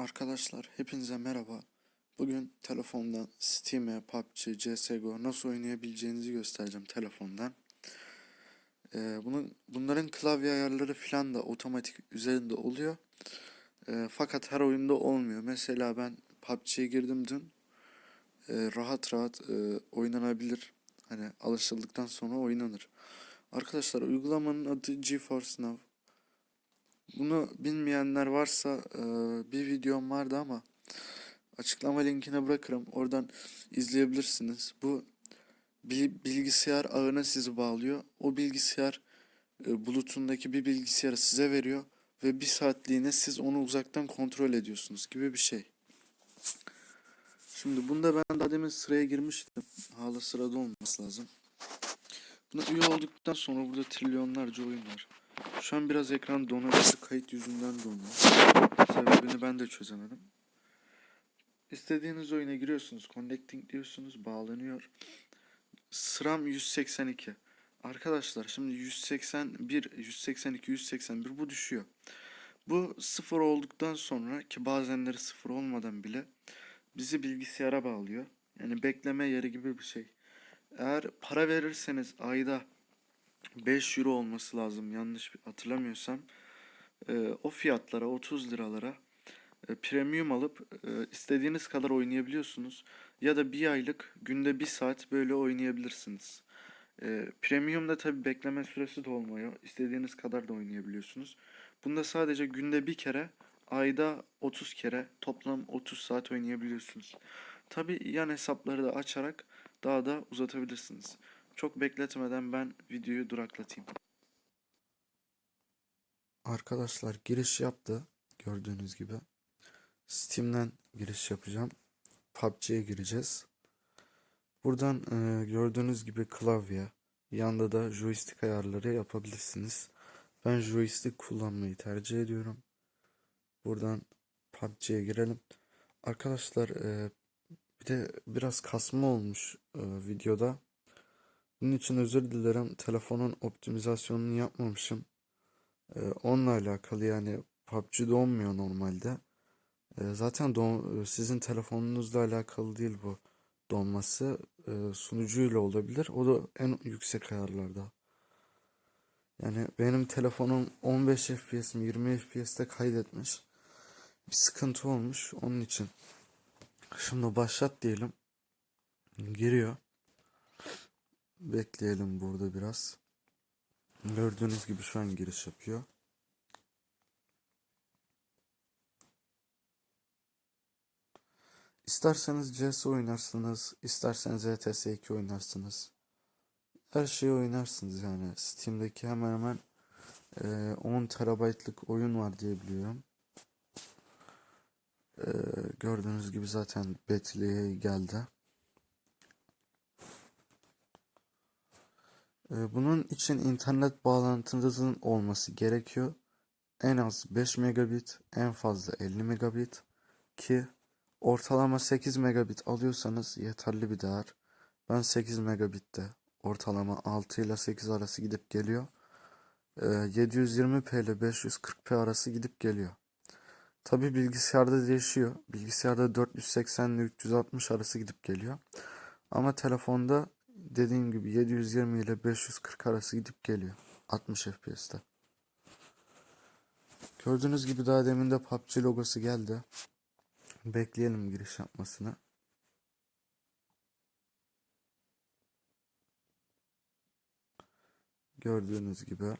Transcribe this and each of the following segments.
Arkadaşlar hepinize merhaba. Bugün telefondan Steam'e, PUBG, CSGO nasıl oynayabileceğinizi göstereceğim telefondan. Ee, bunun, bunların klavye ayarları falan da otomatik üzerinde oluyor. Ee, fakat her oyunda olmuyor. Mesela ben PUBG'ye girdim dün. Ee, rahat rahat e, oynanabilir. Hani alışıldıktan sonra oynanır. Arkadaşlar uygulamanın adı GeForce Now. Bunu bilmeyenler varsa e, bir videom vardı ama açıklama linkine bırakırım. Oradan izleyebilirsiniz. Bu bilgisayar ağına sizi bağlıyor. O bilgisayar e, bulutundaki bir bilgisayarı size veriyor ve bir saatliğine siz onu uzaktan kontrol ediyorsunuz gibi bir şey. Şimdi bunda ben daha demin sıraya girmiştim. Hala sırada olması lazım. Buna üye olduktan sonra burada trilyonlarca oyun var. Şu an biraz ekran donabilir. Kayıt yüzünden donuyor. Sebebini ben de çözemedim. İstediğiniz oyuna giriyorsunuz. Connecting diyorsunuz. Bağlanıyor. Sıram 182. Arkadaşlar şimdi 181, 182, 181 bu düşüyor. Bu sıfır olduktan sonra ki bazenleri sıfır olmadan bile bizi bilgisayara bağlıyor. Yani bekleme yeri gibi bir şey. Eğer para verirseniz ayda 5 euro olması lazım yanlış hatırlamıyorsam. Ee, o fiyatlara 30 liralara e, premium alıp e, istediğiniz kadar oynayabiliyorsunuz. Ya da bir aylık günde bir saat böyle oynayabilirsiniz. E, premiumda tabi bekleme süresi de olmuyor. İstediğiniz kadar da oynayabiliyorsunuz. Bunda sadece günde bir kere ayda 30 kere toplam 30 saat oynayabiliyorsunuz. Tabi yan hesapları da açarak daha da uzatabilirsiniz. Çok bekletmeden ben videoyu duraklatayım. Arkadaşlar giriş yaptı gördüğünüz gibi. Steam'den giriş yapacağım. PUBG'ye gireceğiz. Buradan e, gördüğünüz gibi klavye, yanda da joystick ayarları yapabilirsiniz. Ben joystick kullanmayı tercih ediyorum. Buradan PUBG'ye girelim. Arkadaşlar e, bir de biraz kasma olmuş e, videoda. Bunun için özür dilerim. Telefonun optimizasyonunu yapmamışım. Ee, onunla alakalı yani PUBG donmuyor normalde. Ee, zaten don, sizin telefonunuzla alakalı değil bu donması. Ee, sunucuyla olabilir. O da en yüksek ayarlarda. Yani benim telefonum 15 FPS mi 20 FPS'te kaydetmiş. Bir sıkıntı olmuş onun için. Şimdi başlat diyelim. Giriyor. Bekleyelim burada biraz. Gördüğünüz gibi şu an giriş yapıyor. İsterseniz CS oynarsınız, isterseniz ETS 2 oynarsınız. Her şeyi oynarsınız yani. Steam'deki hemen hemen e, 10 terabaytlık oyun var diye biliyorum. E, gördüğünüz gibi zaten Betly'e geldi. Bunun için internet bağlantınızın olması gerekiyor. En az 5 megabit, en fazla 50 megabit ki ortalama 8 megabit alıyorsanız yeterli bir değer. Ben 8 megabitte ortalama 6 ile 8 arası gidip geliyor. Ee, 720p ile 540p arası gidip geliyor. Tabi bilgisayarda değişiyor. Bilgisayarda 480 ile 360 arası gidip geliyor. Ama telefonda dediğim gibi 720 ile 540 arası gidip geliyor. 60 FPS'te. Gördüğünüz gibi daha demin de PUBG logosu geldi. Bekleyelim giriş yapmasını. Gördüğünüz gibi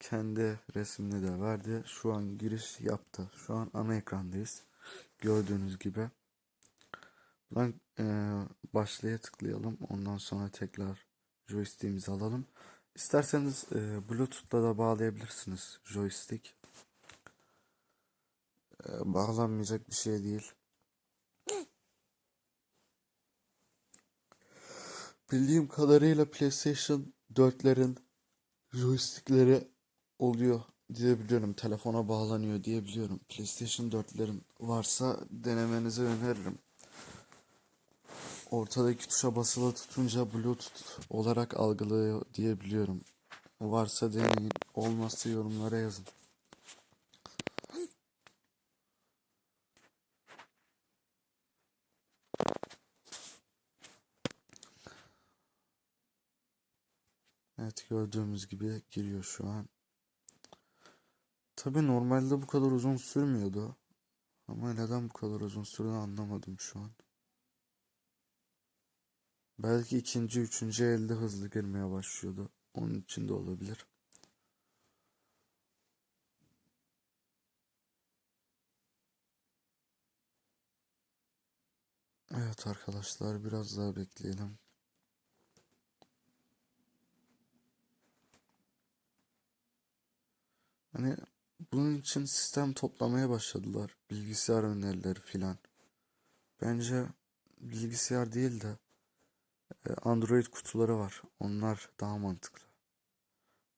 kendi resmini de verdi. Şu an giriş yaptı. Şu an ana ekrandayız. Gördüğünüz gibi. Buradan e, başlaya tıklayalım. Ondan sonra tekrar joystick'imizi alalım. İsterseniz e, Bluetooth'la da bağlayabilirsiniz joystick. E, bağlanmayacak bir şey değil. Bildiğim kadarıyla PlayStation 4'lerin joystickleri oluyor diyebiliyorum. Telefona bağlanıyor diyebiliyorum. PlayStation 4'lerin varsa denemenizi öneririm ortadaki tuşa basılı tutunca Bluetooth olarak algılıyor diyebiliyorum. Varsa deneyin, olmazsa yorumlara yazın. Evet gördüğümüz gibi giriyor şu an. Tabi normalde bu kadar uzun sürmüyordu. Ama neden bu kadar uzun sürdüğünü anlamadım şu an. Belki ikinci, üçüncü elde hızlı girmeye başlıyordu. Onun için de olabilir. Evet arkadaşlar biraz daha bekleyelim. Hani bunun için sistem toplamaya başladılar. Bilgisayar önerileri filan. Bence bilgisayar değil de Android kutuları var. Onlar daha mantıklı.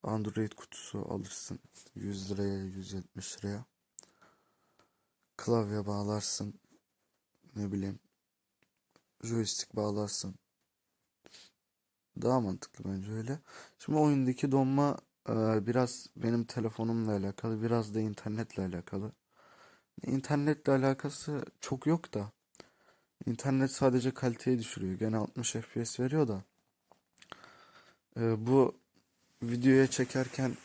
Android kutusu alırsın 100 liraya 170 liraya. Klavye bağlarsın. Ne bileyim. Joystick bağlarsın. Daha mantıklı bence öyle. Şimdi oyundaki donma e, biraz benim telefonumla alakalı, biraz da internetle alakalı. İnternetle alakası çok yok da. İnternet sadece kaliteyi düşürüyor. Gene 60 FPS veriyor da. E, bu videoya çekerken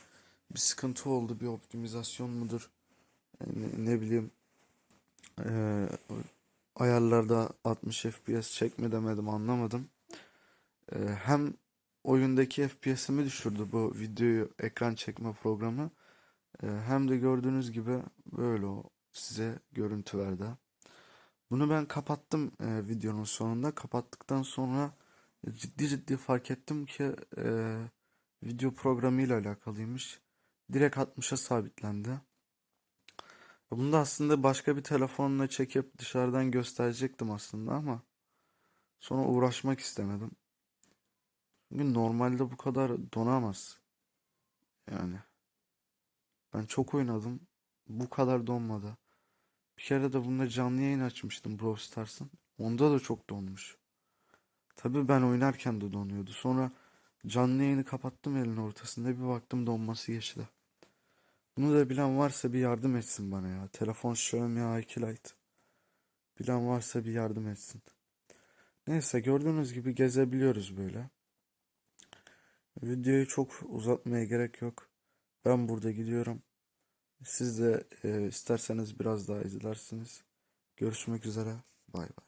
bir sıkıntı oldu. Bir optimizasyon mudur? Ne, ne bileyim. E, ayarlarda 60 FPS çekme demedim anlamadım. E, hem oyundaki FPS'imi düşürdü bu videoyu ekran çekme programı. E, hem de gördüğünüz gibi böyle o size görüntü verdi. Bunu ben kapattım e, videonun sonunda. Kapattıktan sonra ciddi ciddi fark ettim ki e, video programıyla alakalıymış. Direkt 60'a sabitlendi. Bunu da aslında başka bir telefonla çekip dışarıdan gösterecektim aslında ama sonra uğraşmak istemedim. Çünkü normalde bu kadar donamaz. Yani ben çok oynadım. Bu kadar donmadı. Bir kere de bunda canlı yayın açmıştım Brawl Stars'ın. Onda da çok donmuş. Tabii ben oynarken de donuyordu. Sonra canlı yayını kapattım elin ortasında bir baktım donması geçti. Bunu da bilen varsa bir yardım etsin bana ya. Telefon Xiaomi A2 Lite. Bilen varsa bir yardım etsin. Neyse gördüğünüz gibi gezebiliyoruz böyle. Videoyu çok uzatmaya gerek yok. Ben burada gidiyorum. Siz de e, isterseniz biraz daha izlersiniz. Görüşmek üzere. Bay bay.